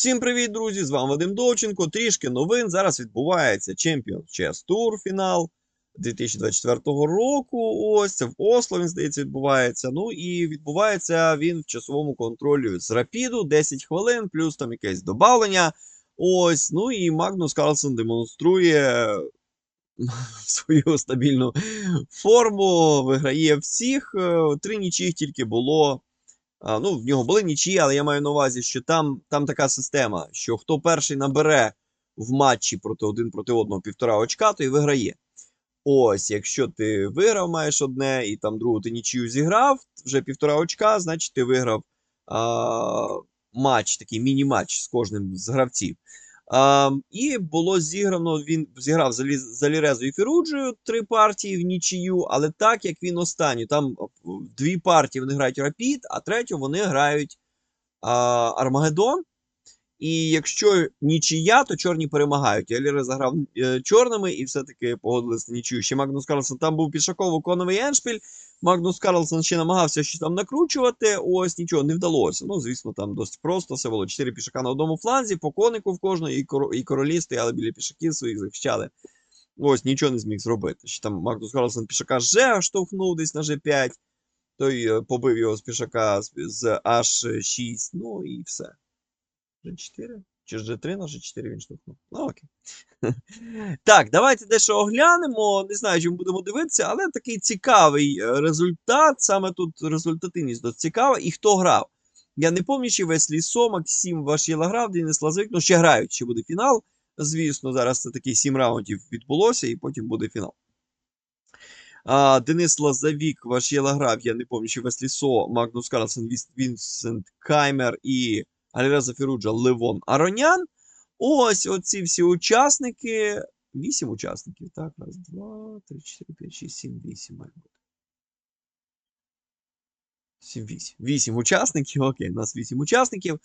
Всім привіт, друзі! З вами Вадим Довченко. Трішки новин. Зараз відбувається Champions Chess Tour фінал 2024 року. Ось це в Осло, він здається, відбувається. Ну і відбувається він в часовому контролі з Рапіду 10 хвилин, плюс там якесь добавлення. Ось. Ну і Магнус Карлсон демонструє свою стабільну форму, виграє всіх. Е, Три нічих тільки було. Ну, в нього були нічі, але я маю на увазі, що там, там така система, що хто перший набере в матчі проти один проти одного півтора очка, то і виграє. Ось, якщо ти виграв, маєш одне, і там другу ти нічию зіграв, вже півтора очка, значить ти виграв а, матч, такий міні-матч з кожним з гравців. А, і було зіграно, він зіграв за, Лі- за і Фіруджею три партії в нічию, але так як він останній, там а, дві партії вони грають Рапід, а третю вони грають а, Армагеддон. І якщо нічия, то чорні перемагають. Я Ліре заграв е, чорними і все-таки погодилися нічию. Ще Магнус Карлсон там був пішаков виконувий еншпіль. Магнус Карлсон ще намагався щось там накручувати. Ось нічого не вдалося. Ну, звісно, там досить просто. Все було чотири пішака на одному фланзі, по конику в кожного, і, коро- і королі стояли біля пішаків своїх, захищали. Ось нічого не зміг зробити. Ще там Магнус Карлсон пішака G штовхнув десь на G5. Той е, побив його з пішака з, з H6. Ну і все. G4? Чи ж G3 на G4 він штовхнув? Ну окей. Так, давайте дещо оглянемо. Не знаю, чи ми будемо дивитися, але такий цікавий е, результат. Саме тут результативність досить цікава. І хто грав? Я не пам'ятаю, чи Веслі Со, Максим Вашєла грав, Денис Лазовик. Ну, ще грають, ще буде фінал. Звісно, зараз це такий сім раундів відбулося, і потім буде фінал. А, Денис Лазавік, Вашєла грав, я не пам'ятаю, чи Веслі Со, Магнус Карлсон, Віс- Вінсент Каймер і Аліреза Феруджа, Левон Аронян. Ось оці всі учасники. Вісім учасників. Так, раз, два, три, чотири, п'ять, шість, сім, вісім має бути. Сім, вісім. Вісім учасників. Окей, у нас вісім учасників.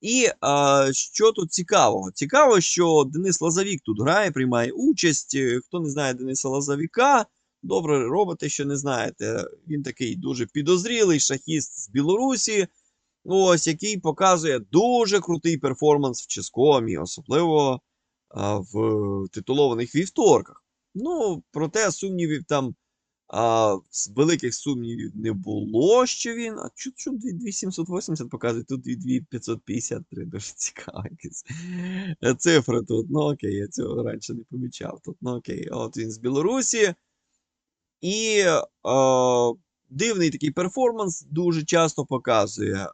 І а, що тут цікавого? Цікаво, що Денис Лазавік тут грає, приймає участь. Хто не знає Дениса Лазавіка, добре робите, що не знаєте. Він такий дуже підозрілий шахіст з Білорусі. Ось який показує дуже крутий перформанс в Ческомі, особливо а, в титулованих вівторках. Ну, проте сумнівів там а, великих сумнівів не було, що він. А чу, чу 2780 показує, тут 2553, дуже якась е, тут. Ну окей, я цього раніше не помічав. Тут, ну окей, от він з Білорусі. І е, дивний такий перформанс дуже часто показує. Е,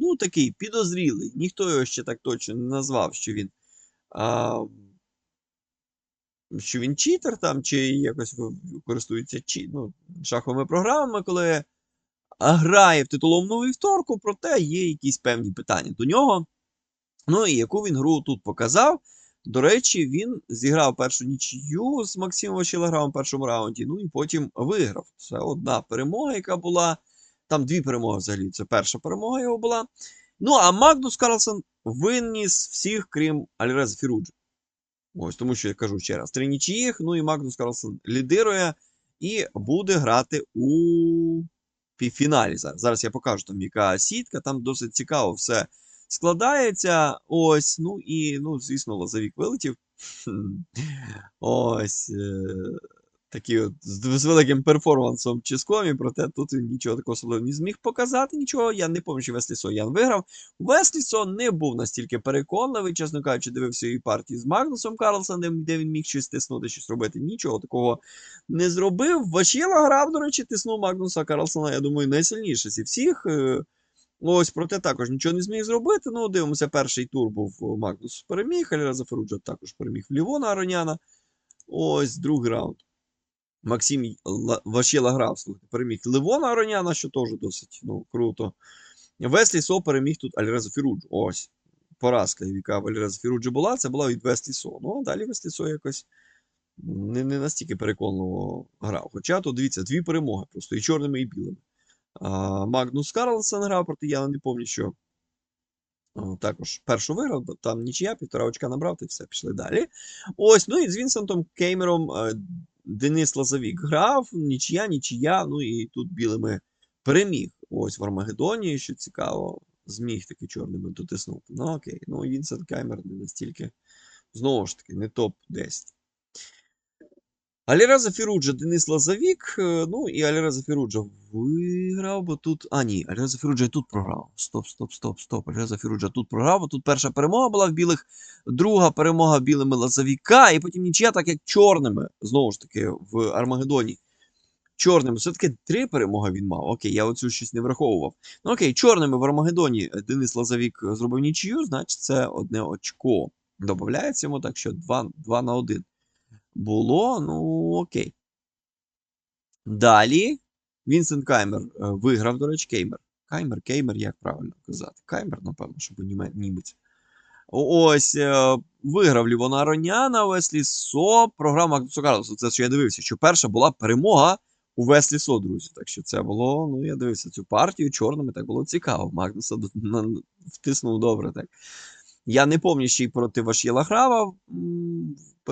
ну, такий підозрілий. Ніхто його ще так точно не назвав, що він. Е, що він читер там, чи якось користується чі, ну, шаховими програмами, коли грає в титуловому вівторку, проте є якісь певні питання до нього. Ну і яку він гру тут показав. До речі, він зіграв першу нічию з Максимом Вачелеграмом в першому раунді, ну і потім виграв. Це одна перемога, яка була. Там дві перемоги взагалі. Це перша перемога його була. Ну, а Магнус Карлсон виніс всіх, крім Альреза Фіруджа. Ось, тому що я кажу ще раз: три нічиїх, ну і Магнус Карлсон лідирує і буде грати у півфіналі. Зараз Зараз я покажу там, яка сітка, там досить цікаво все складається. Ось, ну і, ну, звісно, Лазовік вилетів. Ось. Е- такий от з, великим перформансом Ческомі, проте тут він нічого такого особливого не зміг показати. Нічого. Я не пам'ятаю, чи Веслі Сон Ян виграв. Веслі Сон не був настільки переконливий, чесно кажучи, дивився її партії з Магнусом Карлсоном, де він міг щось тиснути, щось робити. Нічого такого не зробив. Вашєла грав, до речі, тиснув Магнуса Карлсона, я думаю, найсильніше зі всіх. Е, Ось, проте також нічого не зміг зробити. Ну, дивимося, перший тур був Магнус переміг, Альраза Феруджа також переміг Лівона Ароняна. Ось другий раунд. Максим Ла- Вашєла грав, слухайте, переміг Левона Ароняна, що теж досить ну, круто. Веслі Со переміг тут Альреза Фіруджу. Ось. Поразка, яка в Альреза Фіруджу була, це була від Веслі Со. Ну, а далі Веслі Со якось не, не настільки переконливо грав. Хоча тут, дивіться, дві перемоги просто і чорними, і білими. Магнус Карлсон грав проти я не пам'ятаю, що також першу виграв, там нічия, півтора очка набрав, і все, пішли далі. Ось, ну і з Вінсентом Кеймером е, Денис Лазовік грав, нічия, нічия, ну і тут білими переміг. Ось в Армагеддоні, що цікаво, зміг таки чорними дотиснути. Ну окей. Ну, Вінсент Каймер не настільки. Знову ж таки, не топ-10. Аліреза Фіруджа, Денис Лазавік. е, Ну і Аліреза Фіруджа виграв, бо тут. А, ні, Аліреза Фіруджа і тут програв. Стоп, стоп, стоп, стоп. Аліреза Фіруджа тут програв, бо тут перша перемога була в білих, друга перемога білими Лазавіка, і потім нічия, так як чорними, знову ж таки, в Армагеддоні. Чорними, все-таки три перемоги він мав. Окей, я оцю щось не враховував. Ну окей, чорними в Армагеддоні Денис Лазавік зробив нічию, значить це одне очко. Добавляється йому, так що 2, 2 на 1 було, ну окей. Далі Вінсент Каймер е, виграв, до речі, Кеймер. Каймер, Кеймер, як правильно казати? Каймер, напевно, щоб німе- німець. Ось е, виграв Лівона Роняна, Веслі Со, програма Магнуса Карлоса. Це що я дивився, що перша була перемога у Веслі Со, друзі. Так що це було, ну я дивився цю партію чорними, так було цікаво. Магнуса втиснув добре так. Я не пам'ятаю ще й проти Вашєла Грава.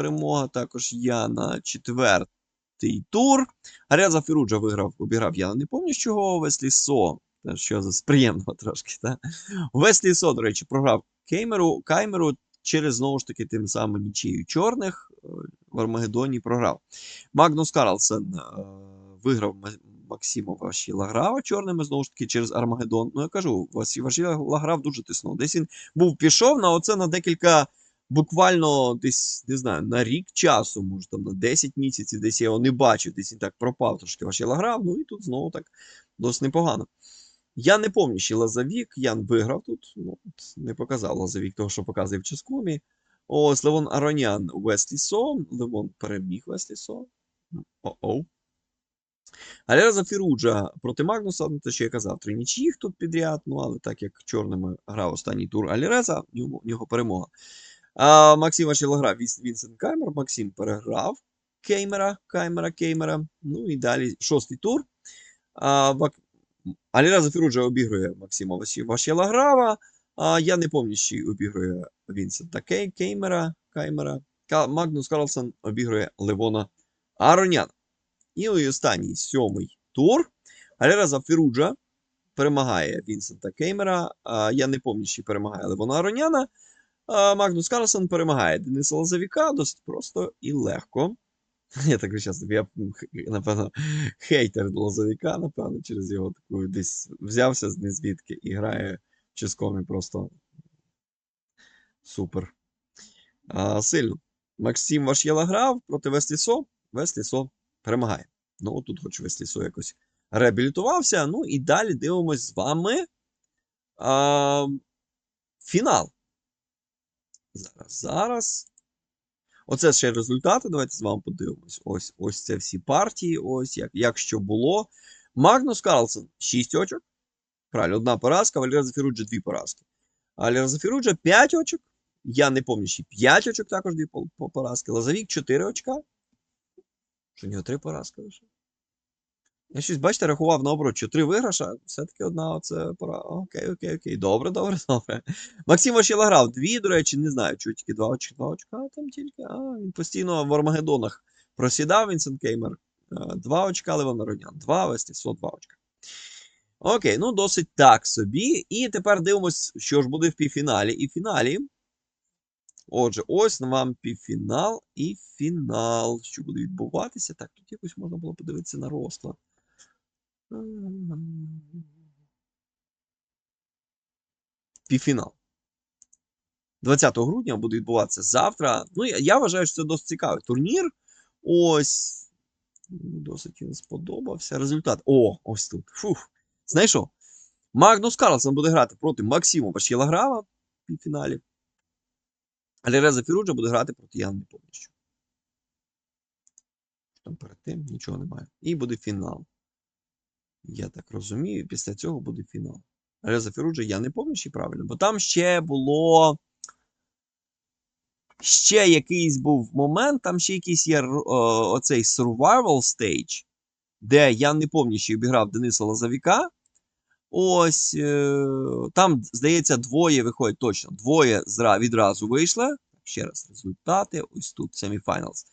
Перемога також Яна четвертий тур. Ареза Фіруджа виграв, обіграв Яна. Не пам'ятаю, чого Веслі Со. Що за з приємного трошки. Та? Веслі Со, до речі, програв Кеймеру, Каймеру через знову ж таки тим самим нічию чорних е, в Армагеддоні програв. Магнус Карлсен е, виграв Ма- Максима Вашіла Грава чорними, знову ж таки, через Армагеддон. Ну, я кажу, Васі- Вашіла Грав дуже тиснув. Десь він був пішов на оце на декілька, буквально десь, не знаю, на рік часу, може там на 10 місяців, десь я його не бачив, десь він так пропав трошки Вашіла Грав, ну і тут знову так досить непогано. Я не пам'ятаю, ще Лазавік, Ян виграв тут. Ну, не показав Лазавік того, що показує в Ческомі. Ось Левон Аронян Веслі Со. Левон переміг Веслі Со. О-оу. Алярза Фіруджа проти Магнуса, ну те, що я казав, три нічиїх тут підряд, ну але так як чорними грав останній тур Аліреза, в нього перемога. А, Максим Вашіла Вінсент Каймер, Максим переграв Кеймера, Каймера, Кеймера. Ну і далі шостий тур. А, Вак... Аліреза Фіруджа обігрує Максима Васі- А, я не пам'ятаю, чи обігрує Вінсента Кей, Кеймера, Каймера. Ка- Магнус Карлсон обігрує Левона Ароняна. І останній сьомий тур. Аліреза Фіруджа перемагає Вінсента Кеймера. А, я не пам'ятаю, чи перемагає Левона Ароняна. Магнус Карлсон перемагає Дениса Лазавіка досить просто і легко. Я так зараз, я, напевно, хейтер Лазовіка, напевно, через його таку десь взявся з незвідки і грає в ческомі просто супер. А, сильно. Максим Вашєла грав проти Веслісо. Веслісо перемагає. Ну, тут хоч Веслісо якось реабілітувався. Ну і далі дивимось з вами а, фінал. Зараз. Оце ще результати. Давайте з вами подивимось. Ось ось це всі партії. Ось як, як що було. Магнус Карлсен 6 очок. Правильно, одна поразка, Валера Зафіруджа 2 поразки. Валера Зафіруджа 5 очок. Я не пам'ятаю, ще 5 очок також 2 по- по- поразки. Лазавік 4 очка. Що у нього 3 поразки лише. Я щось, бачите, рахував наоборот, що 3 виграша, все-таки одна оце пора. Окей, окей, окей. Добре, добре, добре. Максим Вашіла грав дві, до речі, не знаю, чого тільки два очка, два очка а там тільки. А, він постійно в Армагеддонах просідав Вінсент Кеймер. Два очка, Левон Народнян. Два, Вестісо, два очка. Окей, ну досить так собі. І тепер дивимось, що ж буде в півфіналі. І фіналі. Отже, ось вам півфінал і фінал. Що буде відбуватися? Так, тут якось можна було подивитися на розклад. Півфінал. 20 грудня буде відбуватися завтра. Ну, я, я вважаю, що це досить цікавий турнір. Ось. Досить він сподобався. Результат. О, ось тут. Фух. Знайшов. Магнус Карлсон буде грати проти Максима Башєлаграва в півфіналі. Аліреза Фіруджа буде грати проти Яни Повністю. Там перед тим нічого немає. І буде фінал. Я так розумію, після цього буде фінал. Реза Феруджа, я не пам'ятаю, чи правильно, бо там ще було. Ще якийсь був момент, там ще якийсь є о, оцей survival stage, де я не пам'ятаю, чи обіграв Дениса Лазавіка. Ось е, там, здається, двоє виходять точно. Двоє зра, відразу вийшли. Ще раз результати. Ось тут semifinals.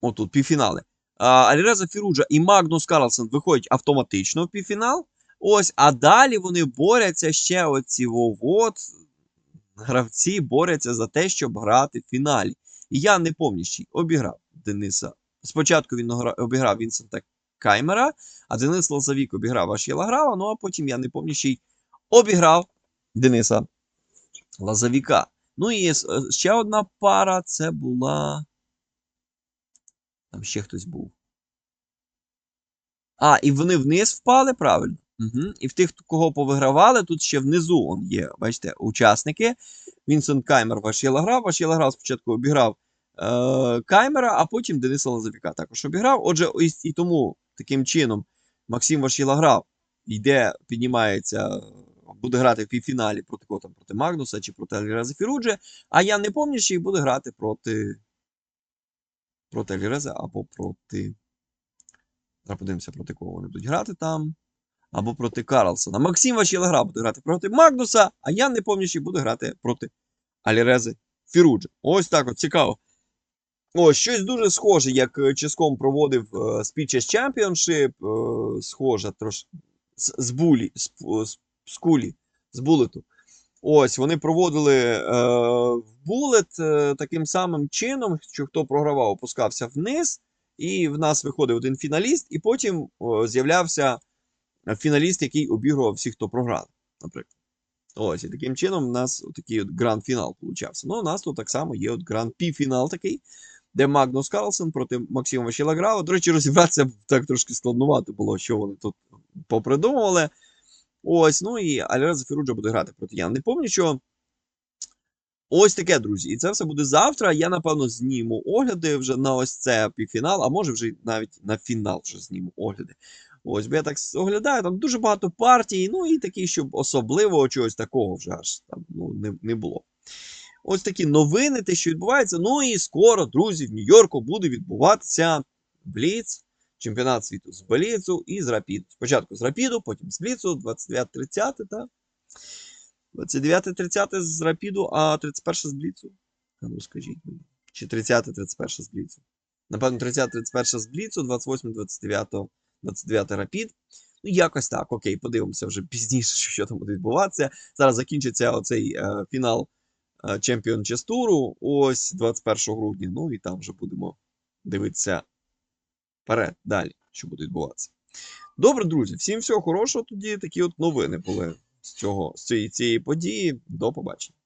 Отут півфінали. Аліреза Фіруджа і Магнус Карлсен виходять автоматично в півфінал. Ось, а далі вони борються ще оці вот гравці борються за те, щоб грати в фіналі. І я не помніщий обіграв Дениса. Спочатку він обіграв Вінсента Каймера, а Денис Лозовік обіграв Ашєла Грава, ну а потім я не помніщий обіграв Дениса Лазовіка. Ну і ще одна пара це була. Там ще хтось був. А, і вони вниз впали, правильно? Угу. І в тих, кого повигравали, тут ще внизу он є, бачите, учасники. Вінсент Каймер Вашєла грав. Вашєла грав спочатку обіграв е, Каймера, а потім Дениса Лазовіка також обіграв. Отже, і, і тому таким чином Максим Вашєла грав йде, піднімається, буде грати в півфіналі проти кого там, проти Магнуса чи проти Альреза Фіруджі, а я не пам'ятаю, що і буде грати проти, проти Альреза або проти. Зараз подивимося, проти кого вони будуть грати там. Або проти Карлсона. Максим Вашєлегра буде грати проти Магнуса, а я не що буде грати проти Алірези Фіруджі. Ось так от цікаво. Ось щось дуже схоже, як е, Ческом проводив е, Speeches Championship, е, схоже трошки з булі, з, з, з кулі, з булету. Ось вони проводили е, булет е, таким самим чином, що хто програвав, опускався вниз, і в нас виходив один фіналіст, і потім е, з'являвся фіналіст, який обігрував всіх, хто програв, наприклад. Ось, і таким чином у нас такий от гранд-фінал получався. Ну, у нас тут так само є от гранд-пі-фінал такий, де Магнус Карлсон проти Максима Ващила грав. До речі, розібратися так трошки складнувато було, що вони тут попридумували. Ось, ну і Альреза Фіруджа буде грати проти Яна. Не пам'ятаю, що. Ось таке, друзі. І це все буде завтра. Я, напевно, зніму огляди вже на ось це півфінал, а може вже навіть на фінал вже зніму огляди. Ось, бо я так оглядаю, там дуже багато партій, ну і такі, щоб особливого чогось такого вже аж там ну, не, не було. Ось такі новини, те, що відбувається. Ну і скоро, друзі, в Нью-Йорку буде відбуватися Бліц, чемпіонат світу з Бліцу і з Рапіду. Спочатку з Рапіду, потім з Бліцу, 29-30, так? 29-30 з Рапіду, а 31 з Бліцу. Ну скажіть мені. Чи 30-31 з Бліцу? Напевно, 30-31 з Бліцу, 28-29 29 Рапід. Ну, якось так, окей, подивимося вже пізніше, що там буде відбуватися. Зараз закінчиться оцей е, фінал е, Chess ось 21 грудня. Ну і там вже будемо дивитися вперед, далі, що буде відбуватися. Добре, друзі, всім всього хорошого. Тоді такі от новини були з цього, з цієї, цієї події. До побачення.